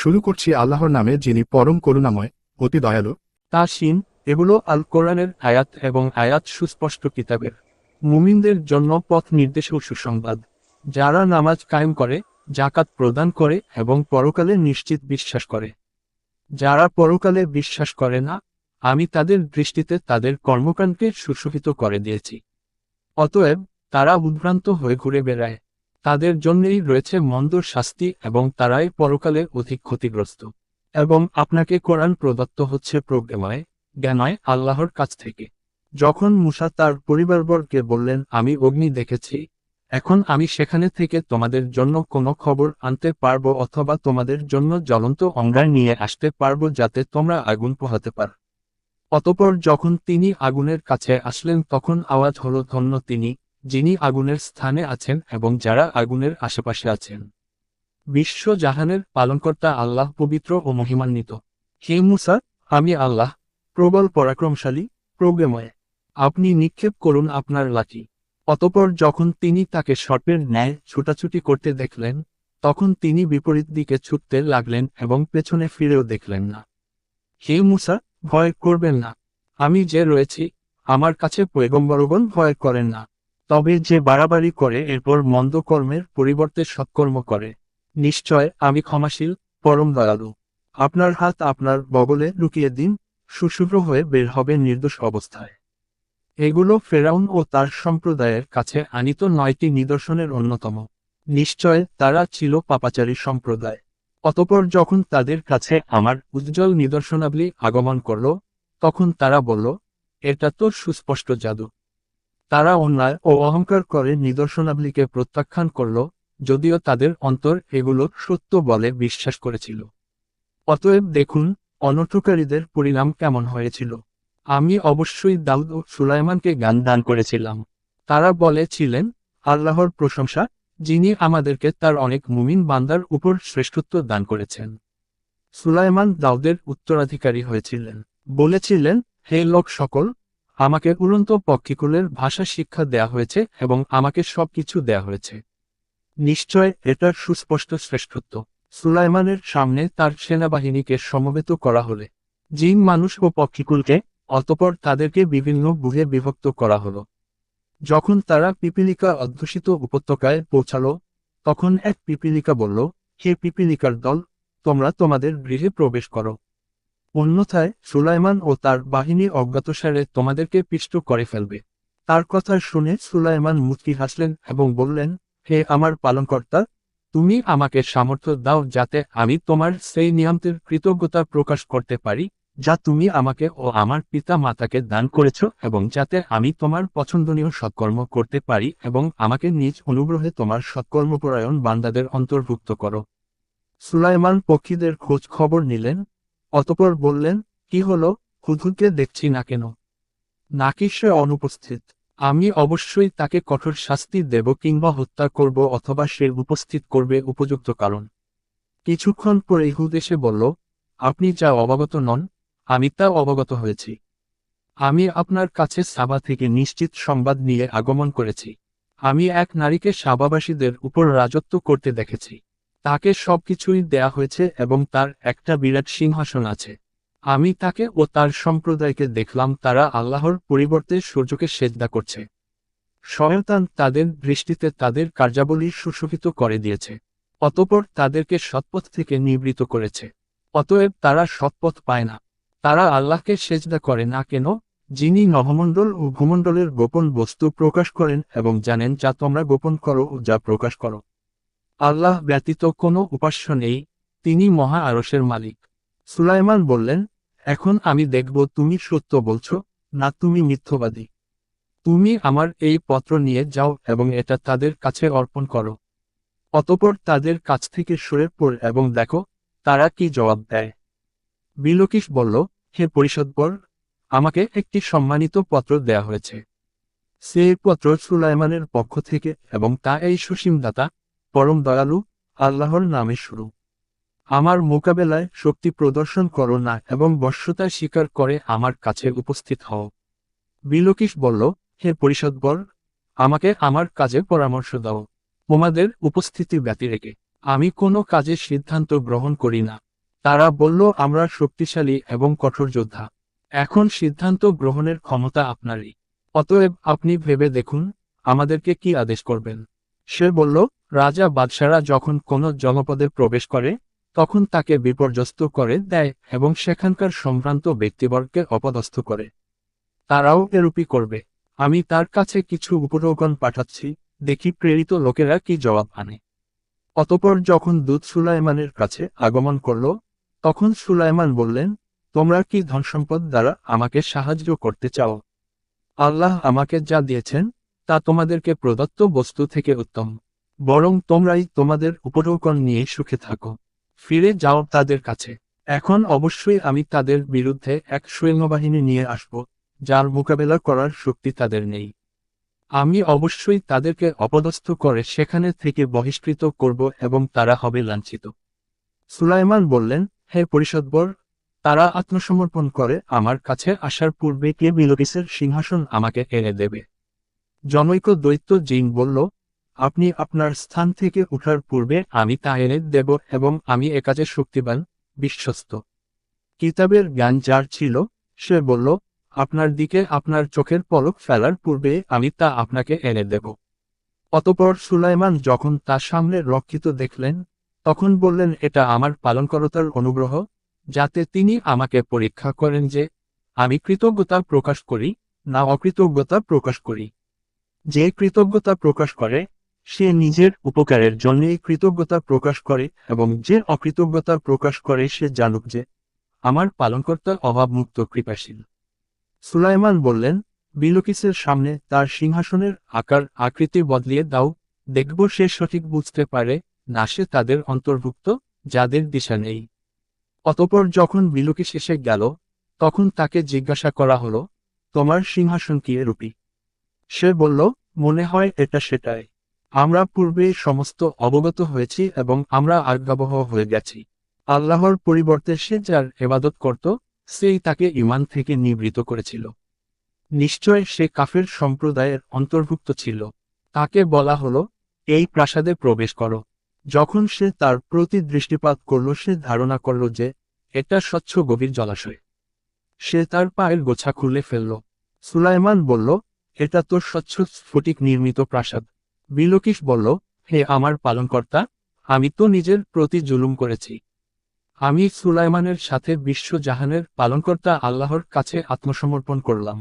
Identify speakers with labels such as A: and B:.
A: শুরু করছি আল্লাহর নামে যিনি পরম করুণাময়, অতি দয়ালু।
B: তা তাসিন এগুলো আল কোরআনের আয়াত এবং আয়াত সুস্পষ্ট কিতাবের। মুমিনদের জন্য পথ নির্দেশ ও সুসংবাদ। যারা নামাজ কায়েম করে জাকাত প্রদান করে এবং পরকালে নিশ্চিত বিশ্বাস করে। যারা পরকালে বিশ্বাস করে না, আমি তাদের দৃষ্টিতে তাদের কর্মকাণ্ডকে সুশোভিত করে দিয়েছি। অতএব তারা উদ্ভ্রান্ত হয়ে ঘুরে বেড়ায়। তাদের জন্যই রয়েছে মন্দর শাস্তি এবং তারাই পরকালে অধিক ক্ষতিগ্রস্ত। এবং আপনাকে কোরআন প্রদত্ত হচ্ছে প্রজ্ঞাময় জ্ঞানয় আল্লাহর কাছ থেকে। যখন মুসা তার পরিবারবর্গকে বললেন, আমি অগ্নি দেখেছি। এখন আমি সেখানে থেকে তোমাদের জন্য কোনো খবর আনতে পারব অথবা তোমাদের জন্য জ্বলন্ত অঙ্গার নিয়ে আসতে পারব যাতে তোমরা আগুন পোহাতে পার। অতপর যখন তিনি আগুনের কাছে আসলেন, তখন আওয়াজ হলো ধন্য তিনি যিনি আগুনের স্থানে আছেন এবং যারা আগুনের আশেপাশে আছেন। বিশ্ব জাহানের পালনকর্তা আল্লাহ পবিত্র ও মহিমান্বিত। হে মুসা, আমি আল্লাহ, প্রবল পরাক্রমশালী, প্রজ্ঞাময়। আপনি নিক্ষেপ করুন আপনার লাঠি। অতপর যখন তিনি তাকে সর্পের ন্যায় ছুটাছুটি করতে দেখলেন, তখন তিনি বিপরীত দিকে ছুটতে লাগলেন এবং পেছনে ফিরেও দেখলেন না। হে মুসা, ভয় করবেন না। আমি যে রয়েছি, আমার কাছে পয়গম্বরগণ ভয় করেন না। তবে যে বাড়াবাড়ি করে, এরপর মন্দ কর্মের পরিবর্তে সৎকর্ম করে। নিশ্চয়, আমি ক্ষমাশীল, পরম দয়ালু। আপনার হাত আপনার বগলে লুকিয়ে দিন, সুশুভ্র হয়ে বের হবে নির্দোষ অবস্থায়। এগুলো ফেরাউন ও তার সম্প্রদায়ের কাছে আনিত নয়টি নিদর্শনের অন্যতম। নিশ্চয়, তারা ছিল পাপাচারী সম্প্রদায়। অতপর যখন তাদের কাছে আমার উজ্জ্বল নিদর্শনাবলী আগমন করল, তখন তারা বলল, এটা তো সুস্পষ্ট জাদু। তারা অন্যায় ও অহংকার করে নিদর্শনাবলীকে প্রত্যাখ্যান করল, যদিও তাদের অন্তর এগুলো সত্য বলে বিশ্বাস করেছিল। অতএব দেখুন, অনর্থকারীদের পরিণাম কেমন হয়েছিল। আমি অবশ্যই দাউদ ও সুলাইমানকে গান দান করেছিলাম। তারা বলেছিলেন, আল্লাহর প্রশংসা, যিনি আমাদেরকে তার অনেক মুমিন বান্দার উপর শ্রেষ্ঠত্ব দান করেছেন। সুলাইমান দাউদের উত্তরাধিকারী হয়েছিলেন। বলেছিলেন, হে লোক সকল আমাকে উড়ন্ত পক্ষিকুলের ভাষা শিক্ষা দেয়া হয়েছে এবং আমাকে সবকিছু দেয়া হয়েছে। নিশ্চয় এটা সুস্পষ্ট শ্রেষ্ঠত্ব। সুলাইমানের সামনে তার সেনাবাহিনীকে সমবেত করা হলে, জিন মানুষ ও পক্ষিকুলকে, অতপর তাদেরকে বিভিন্ন বুহে বিভক্ত করা হলো। যখন তারা পিপিলিকা অধ্যুষিত উপত্যকায় পৌঁছালো, তখন এক পিপিলিকা বলল, হে পিপিলিকার দল, তোমরা তোমাদের গৃহে প্রবেশ করো। অন্যথায় সুলাইমান ও তার বাহিনী অজ্ঞাতসারে তোমাদেরকে পিষ্ট করে ফেলবে। তার কথা শুনে সুলাইমান মুচকি হাসলেন এবং বললেন, হে আমার পালনকর্তা, তুমি আমাকে সামর্থ্য দাও যাতে আমি তোমার সেই নিয়মতের কৃতজ্ঞতা প্রকাশ করতে পারি, যা তুমি আমাকে ও আমার পিতা মাতাকে দান করেছ এবং যাতে আমি তোমার পছন্দনীয় সৎকর্ম করতে পারি এবং আমাকে নিজ অনুগ্রহে তোমার সৎকর্মপরায়ণ বান্দাদের অন্তর্ভুক্ত করো। সুলাইমান পক্ষীদের খোঁজ খবর নিলেন অতপর বললেন, কি হলো? হুদহুদকে দেখছি না কেন? নাকি সে অনুপস্থিত। আমি অবশ্যই তাকে কঠোর শাস্তি দেব কিংবা হত্যা করব অথবা সে উপস্থিত করবে উপযুক্ত কারণ। কিছুক্ষণ পরে হুদ এসে বলল, আপনি যা অবগত নন, আমি তা অবগত হয়েছি। আমি আপনার কাছে সাবা থেকে নিশ্চিত সংবাদ নিয়ে আগমন করেছি। আমি এক নারীকে সাবাবাসীদের উপর রাজত্ব করতে দেখেছি। তাকে সবকিছুই দেয়া হয়েছে এবং তার একটা বিরাট সিংহাসন আছে। আমি তাকে ও তার সম্প্রদায়কে দেখলাম, তারা আল্লাহর পরিবর্তে সূর্যকে সেজদা করছে। শয়তান তাদের দৃষ্টিতে তাদের কার্যাবলী সুশোভিত করে দিয়েছে, অতপর তাদেরকে সৎপথ থেকে নিবৃত করেছে। অতএব তারা সৎপথ পায় না। তারা আল্লাহকে সেজদা করে না কেন? যিনি নভমণ্ডল ও ভূমণ্ডলের গোপন বস্তু প্রকাশ করেন এবং জানেন যা তোমরা গোপন করো ও যা প্রকাশ করো। আল্লাহ ব্যতীত কোনো উপাস্য নেই, তিনি মহা আরসের মালিক। সুলাইমান বললেন, এখন আমি দেখব তুমি সত্য বলছো, না তুমি মিথ্যবাদী। তুমি আমার এই পত্র নিয়ে যাও এবং এটা তাদের কাছে অর্পণ করো। অতপর তাদের কাছ থেকে সরে পড় এবং দেখো, তারা কি জবাব দেয়? বিলকিস বলল, হে পরিষদবর আমাকে একটি সম্মানিত পত্র দেয়া হয়েছে। সেই পত্র সুলাইমানের পক্ষ থেকে এবং তা এই সুসীমদাতা পরম দয়ালু, আল্লাহর নামে শুরু। আমার মোকাবেলায় শক্তি প্রদর্শন করো না এবং বর্ষতা স্বীকার করে আমার কাছে উপস্থিত হও। বিলকিস বলল, হে পরিষদবর, আমাকে আমার কাজে পরামর্শ দাও। তোমাদের উপস্থিতি ব্যতিরেকে আমি কোনো কাজের সিদ্ধান্ত গ্রহণ করি না। তারা বলল, আমরা শক্তিশালী এবং কঠোর যোদ্ধা। এখন সিদ্ধান্ত গ্রহণের ক্ষমতা আপনারই। অতএব আপনি ভেবে দেখুন, আমাদেরকে কি আদেশ করবেন। সে বলল, রাজা বাদশারা যখন কোনো জনপদে প্রবেশ করে, তখন তাকে বিপর্যস্ত করে দেয় এবং সেখানকার সম্ভ্রান্ত ব্যক্তিবর্গকে অপদস্থ করে। তারাও এরূপই করবে। আমি তার কাছে কিছু উপরোগণ পাঠাচ্ছি, দেখি প্রেরিত লোকেরা কি জবাব আনে। অতপর যখন দূত সুলাইমানের কাছে আগমন করল, তখন সুলাইমান বললেন, তোমরা কি ধনসম্পদ দ্বারা আমাকে সাহায্য করতে চাও? আল্লাহ আমাকে যা দিয়েছেন তা তোমাদেরকে প্রদত্ত বস্তু থেকে উত্তম। বরং তোমরাই তোমাদের উপরোকন নিয়ে সুখে থাকো। ফিরে যাও তাদের কাছে। এখন অবশ্যই আমি তাদের বিরুদ্ধে এক সৈন্যবাহিনী নিয়ে আসব, যার মোকাবেলা করার শক্তি তাদের নেই। আমি অবশ্যই তাদেরকে অপদস্থ করে সেখানে থেকে বহিষ্কৃত করব এবং তারা হবে লাঞ্ছিত। সুলাইমান বললেন, হে পরিষদবর, তারা আত্মসমর্পণ করে আমার কাছে আসার পূর্বে কে বিলকিসের সিংহাসন আমাকে এনে দেবে? জনৈক দৈত্য জিন বলল, আপনি আপনার স্থান থেকে উঠার পূর্বে আমি তা এনে দেব এবং আমি এ কাজে শক্তিবান, বিশ্বস্ত। কিতাবের জ্ঞান যার ছিল, সে বলল, আপনার দিকে আপনার চোখের পলক ফেলার পূর্বে আমি তা আপনাকে এনে দেব। অতপর সুলাইমান যখন তার সামনে রক্ষিত দেখলেন, তখন বললেন, এটা আমার পালনকরতার অনুগ্রহ, যাতে তিনি আমাকে পরীক্ষা করেন যে আমি কৃতজ্ঞতা প্রকাশ করি না অকৃতজ্ঞতা প্রকাশ করি। যে কৃতজ্ঞতা প্রকাশ করে, সে নিজের উপকারের জন্যই কৃতজ্ঞতা প্রকাশ করে এবং যে অকৃতজ্ঞতা প্রকাশ করে, সে জানুক যে, আমার পালনকর্তা অভাবমুক্ত কৃপাশীল। সুলাইমান বললেন, বিলকিসের সামনে তার সিংহাসনের আকার আকৃতি বদলিয়ে দাও, দেখব সে সঠিক বুঝতে পারে না সে তাদের অন্তর্ভুক্ত, যাদের দিশা নেই। অতপর যখন বিলকিস এসে গেল, তখন তাকে জিজ্ঞাসা করা হলো, তোমার সিংহাসন কি রূপী সে বলল, মনে হয় এটা সেটাই। আমরা পূর্বে সমস্ত অবগত হয়েছি এবং আমরা আজ্ঞাবহ হয়ে গেছি। আল্লাহর পরিবর্তে সে যার এবাদত করত, সেই তাকে ইমান থেকে নিবৃত করেছিল। নিশ্চয় সে কাফের সম্প্রদায়ের অন্তর্ভুক্ত ছিল। তাকে বলা হলো, এই প্রাসাদে প্রবেশ করো। যখন সে তার প্রতি দৃষ্টিপাত করল, সে ধারণা করল যে, এটা স্বচ্ছ গভীর জলাশয়। সে তার পায়ের গোছা খুলে ফেলল। সুলাইমান বলল এটা তো স্বচ্ছ স্ফটিক নির্মিত প্রাসাদ। বিলকিস বলল, হে আমার পালনকর্তা, আমি তো নিজের প্রতি জুলুম করেছি। আমি সুলাইমানের সাথে বিশ্বজাহানের পালনকর্তা আল্লাহর কাছে আত্মসমর্পণ করলাম।